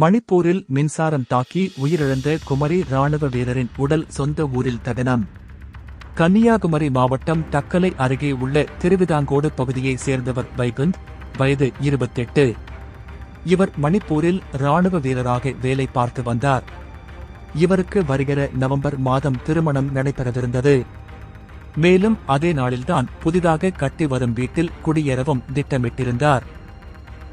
மணிப்பூரில் மின்சாரம் தாக்கி உயிரிழந்த குமரி ராணுவ வீரரின் உடல் சொந்த ஊரில் தகனம். கன்னியாகுமரி மாவட்டம் தக்கலை அருகே உள்ள திருவிதாங்கோடு பகுதியைச் சேர்ந்தவர் வைகுந்த் வயது இருபத்தெட்டு. இவர் மணிப்பூரில் ராணுவ வீரராக வேலை பார்த்து வந்தார். இவருக்கு வருகிற நவம்பர் மாதம் திருமணம் நடைபெறவிருந்தது. மேலும் அதே நாளில்தான் புதிதாக கட்டி வரும் வீட்டில் குடியேறவும் திட்டமிட்டிருந்தார்.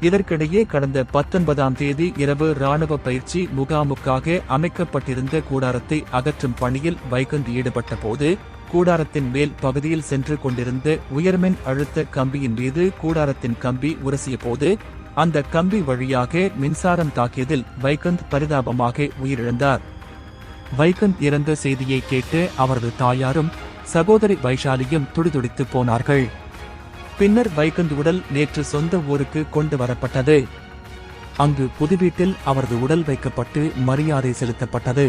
இதற்கிடையே கடந்த பத்தொன்பதாம் தேதி இரவு ராணுவ பயிற்சி முகாமுக்காக அமைக்கப்பட்டிருந்த கூடாரத்தை அகற்றும் பணியில் வைகந்த் ஈடுபட்ட போது கூடாரத்தின் மேல் பகுதியில் சென்று கொண்டிருந்த உயர்மின் அழுத்த கம்பியின் மீது கூடாரத்தின் கம்பி உரசிய போது அந்த கம்பி வழியாக மின்சாரம் தாக்கியதில் வைகந்த் பரிதாபமாக உயிரிழந்தார். வைகந்த் இறந்த செய்தியை கேட்டு அவரது தாயாரும் சகோதரி வைஷாலியும் துடிதுடித்து போனார்கள். பின்னர் வைகுந்த் உடல் நேற்று சொந்த ஊருக்கு கொண்டு வரப்பட்டது. அங்கு புது வீட்டில் அவரது உடல் வைக்கப்பட்டு மரியாதை செலுத்தப்பட்டது.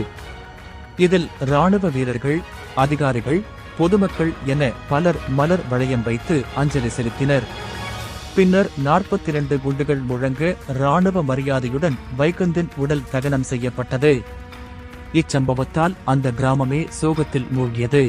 இதில் ராணுவ வீரர்கள் அதிகாரிகள் பொதுமக்கள் என பலர் மலர் வளையம் வைத்து அஞ்சலி செலுத்தினர். பின்னர் 42 குண்டுகள் முழங்க ராணுவ மரியாதையுடன் வைகுந்தின் உடல் தகனம் செய்யப்பட்டது. இச்சம்பவத்தால் அந்த கிராமமே சோகத்தில் மூழ்கியது.